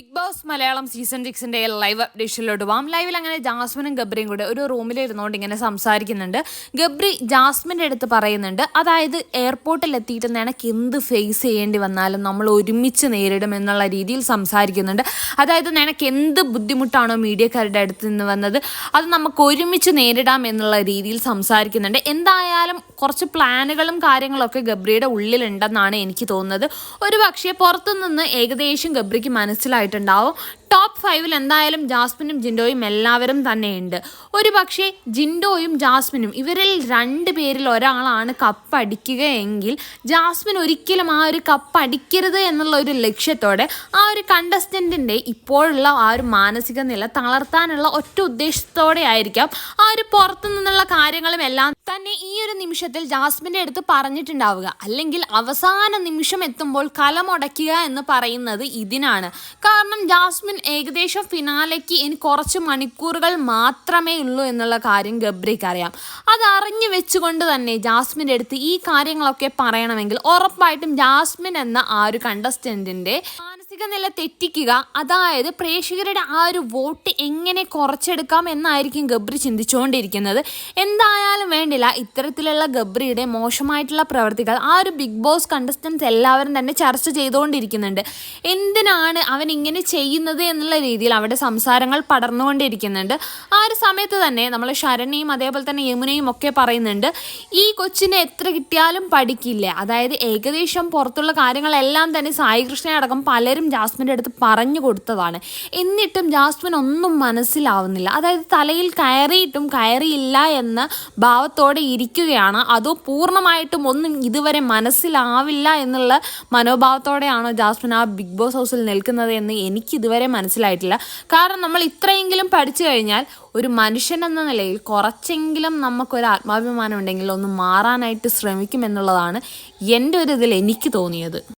Big Boss Malayalam season സിക്സിന്റെ live അപ്ഡേഷനിലോട്ട് പോവാം ലൈവിൽ അങ്ങനെ ജാസ്മിനും ഗബ്രിയും കൂടെ ഒരു റൂമിലിരുന്നുകൊണ്ട് ഇങ്ങനെ സംസാരിക്കുന്നുണ്ട്. ഗബ്രി ജാസ്മിന്റെ അടുത്ത് പറയുന്നുണ്ട് അതായത് എയർപോർട്ടിൽ എത്തിയിട്ട് നിനക്ക് എന്ത് ഫേസ് ചെയ്യേണ്ടി വന്നാലും നമ്മൾ ഒരുമിച്ച് നേരിടും എന്നുള്ള രീതിയിൽ സംസാരിക്കുന്നുണ്ട്. അതായത് നിനക്ക് എന്ത് ബുദ്ധിമുട്ടാണോ മീഡിയക്കാരുടെ അടുത്ത് നിന്ന് വന്നത് അത് നമുക്ക് ഒരുമിച്ച് നേരിടാം എന്നുള്ള രീതിയിൽ സംസാരിക്കുന്നുണ്ട്. എന്തായാലും കുറച്ച് പ്ലാനുകളും കാര്യങ്ങളൊക്കെ ഗബ്രിയുടെ ഉള്ളിലുണ്ടെന്നാണ് എനിക്ക് തോന്നുന്നത്. ഒരു പക്ഷേ പുറത്തുനിന്ന് ഏകദേശം ഗബ്രിക്ക് മനസ്സിലായിട്ടുണ്ടാവും ടോപ്പ് ഫൈവിൽ എന്തായാലും ജാസ്മിനും ജിൻഡോയും എല്ലാവരും തന്നെയുണ്ട്. ഒരു പക്ഷേ ജിൻഡോയും ജാസ്മിനും ഇവരിൽ രണ്ട് പേരിൽ ഒരാളാണ് കപ്പ് അടിക്കുകയെങ്കിൽ ജാസ്മിൻ ഒരിക്കലും ആ ഒരു കപ്പ് അടിക്കരുത് എന്നുള്ള ഒരു ലക്ഷ്യത്തോടെ ആ ഒരു കണ്ടസ്റ്റന്റിന്റെ ഇപ്പോഴുള്ള ആ ഒരു മാനസിക നില തളർത്താനുള്ള ഒറ്റ ഉദ്ദേശത്തോടെ ആയിരിക്കാം ആ ഒരു പുറത്തു നിന്നുള്ള കാര്യങ്ങളും എല്ലാം തന്നെ ഈ ഒരു നിമിഷത്തിൽ ജാസ്മിന്റെ അടുത്ത് പറഞ്ഞിട്ടുണ്ടാവുക. അല്ലെങ്കിൽ അവസാന നിമിഷം എത്തുമ്പോൾ കലമുടക്കുക എന്ന് പറയുന്നത് ഇതിനാണ്. കാരണം ജാസ്മിൻ ഏകദേശം ഫിനാലയ്ക്ക് ഇനി കുറച്ച് മണിക്കൂറുകൾ മാത്രമേ ഉള്ളൂ എന്നുള്ള കാര്യം ഗബ്രിക്ക് അറിയാം. അത് അറിഞ്ഞു വെച്ചുകൊണ്ട് തന്നെ ജാസ്മിന്റെ അടുത്ത് ഈ കാര്യങ്ങളൊക്കെ പറയണമെങ്കിൽ ഉറപ്പായിട്ടും ജാസ്മിൻ എന്ന ആ ഒരു കണ്ടസ്റ്റന്റിന്റെ മാനസിക നില തെറ്റിക്കുക അതായത് പ്രേക്ഷകരുടെ ആ ഒരു വോട്ട് എങ്ങനെ കുറച്ചെടുക്കാം എന്നായിരിക്കും ഗബ്രി ചിന്തിച്ചുകൊണ്ടിരിക്കുന്നത്. എന്തായാലും വേണ്ടില്ല ഇത്തരത്തിലുള്ള ഗബ്രിയുടെ മോശമായിട്ടുള്ള പ്രവർത്തികൾ ആ ഒരു ബിഗ് ബോസ് കണ്ടസ്റ്റൻസ് എല്ലാവരും തന്നെ ചർച്ച ചെയ്തുകൊണ്ടിരിക്കുന്നുണ്ട്. എന്തിനാണ് അവൻ ഇങ്ങനെ ചെയ്യുന്നത് എന്നുള്ള രീതിയിൽ അവിടെ സംസാരങ്ങൾ പടർന്നുകൊണ്ടിരിക്കുന്നുണ്ട്. ആ ഒരു സമയത്ത് തന്നെ നമ്മൾ ശരണിയും അതേപോലെ തന്നെ യമുനയും ഒക്കെ പറയുന്നുണ്ട് ഈ കൊച്ചിനെ എത്ര കിട്ടിയാലും പഠിക്കില്ല. അതായത് ഏകദേശം പുറത്തുള്ള കാര്യങ്ങളെല്ലാം തന്നെ സായി കൃഷ്ണ അടക്കം പലരും ജാസ്മിന്റെ അടുത്ത് പറഞ്ഞു കൊടുത്തതാണ്. എന്നിട്ടും ജാസ്മിൻ ഒന്നും മനസ്സിലാവുന്നില്ല. അതായത് തലയിൽ കയറിയിട്ടും കയറിയില്ല എന്ന ഭാവത്തോടെ ഇരിക്കുകയാണ്. അതോ പൂർണമായിട്ടും ഒന്നും ഇതുവരെ മനസ്സിലാവില്ല എന്നുള്ള മനോഭാവത്തോടെയാണോ ജാസ്മിൻ ആ ബിഗ് ബോസ് ഹൗസിൽ നിൽക്കുന്നത് എന്ന് എനിക്കിതുവരെ മനസ്സിലായിട്ടില്ല. കാരണം നമ്മൾ ഇത്രയെങ്കിലും പഠിച്ചു കഴിഞ്ഞാൽ ഒരു മനുഷ്യൻ എന്ന നിലയിൽ കുറച്ചെങ്കിലും നമുക്കൊരു ആത്മാഭിമാനം ഉണ്ടെങ്കിൽ ഒന്ന് മാറാനായിട്ട് ശ്രമിക്കും എന്നുള്ളതാണ് എന്റെ ഒരു ഇതിൽ എനിക്ക് തോന്നിയത്.